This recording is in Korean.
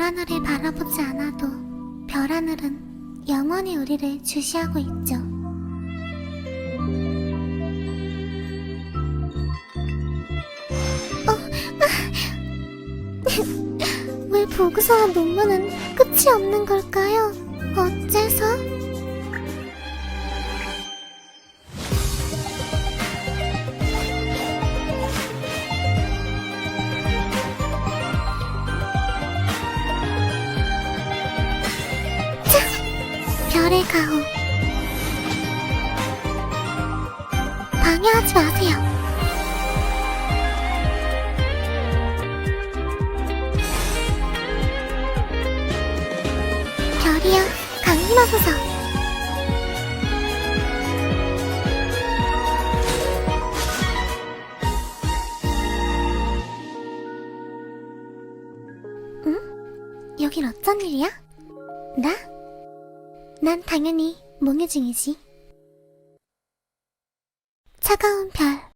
하늘을 바라보지 않아도 별 하늘은 영원히 우리를 주시하고 있죠. 어, 아. 왜 보고서와 논문은 끝이 없는 걸까요? 별의 가호. 방해하지 마세요. 별이여, 강림하소서. 응? 여긴 어쩐 일이야? 나? 난 당연히 몽유 중이지. 차가운 별,